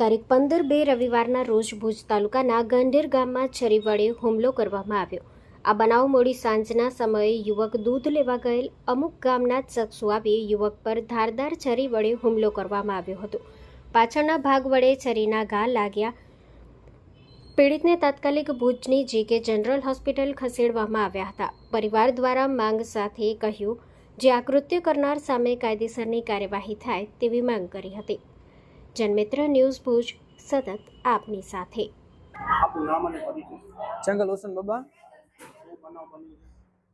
તારીખ પંદર બે રવિવારના રોજ ભુજ તાલુકાના ગંઢેર ગામમાં છરી વડે હુમલો કરવામાં આવ્યો. આ બનાવ મોડી સાંજના સમયે યુવક દૂધ લેવા ગયેલ અમુક ગામના ચક્ષુ આવી યુવક પર ધારદાર છરી વડે હુમલો કરવામાં આવ્યો હતો. પાછળના ભાગ વડે છરીના ઘા લાગ્યા. પીડિતને તાત્કાલિક ભુજની જીકે જનરલ હોસ્પિટલ ખસેડવામાં આવ્યા હતા. પરિવાર દ્વારા માંગ સાથે કહ્યું, જે આ કૃત્ય કરનાર સામે કાયદેસરની કાર્યવાહી થાય તેવી માંગ કરી હતી. જનમિત્ર ન્યૂઝ ભુજ સતત આપની સાથે. આપનું નામ અને પરિચય જંગલ હુસન બાબા.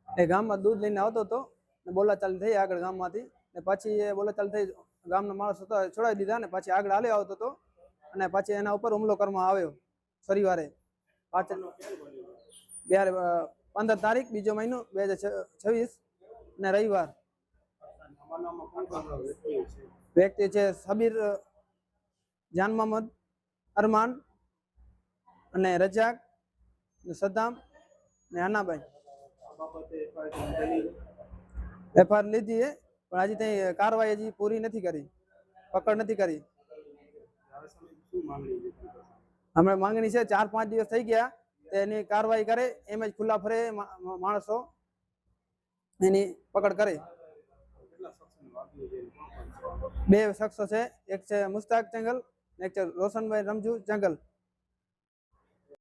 એ ગામમાં દૂધ લઈને આવતો હતો ને બોલાચાલી થઈ આગળ ગામમાંથી. ને પછી એ બોલાચાલી થઈ ગામના માણસ હતા છોડાવી દીધા ને પછી આગળ હાલ્યો આવતો હતો. અને પછી એના ઉપર હુમલો કરવામાં આવ્યો શનિવારે. પાછળ બે પંદર તારીખ બીજો મહિનો બે હજાર છવ્વીસ ને રવિવાર. વ્યક્તિ છે સબીર જાન મોહમ્મદ, અરમાન અને રજાક સદ્દામ ને અનાભાઈ આ બાબતે ફરિયાદ નોંધેલી એફઆર લીધી છે પણ હજી ત્યાં કાર્યવાહી હજી પૂરી નથી કરી, પકડ નથી કરી? હમણાં માંગણી છે, ચાર પાંચ દિવસ થઈ ગયા એની કાર્યવાહી કરે, એમ જ ખુલ્લા ફરે માણસો એની પકડ કરે બે શખ્સો છે, એક છે મુસ્તાક જંગલ ને એક છે રોશનભાઈ રમજુ જંગલ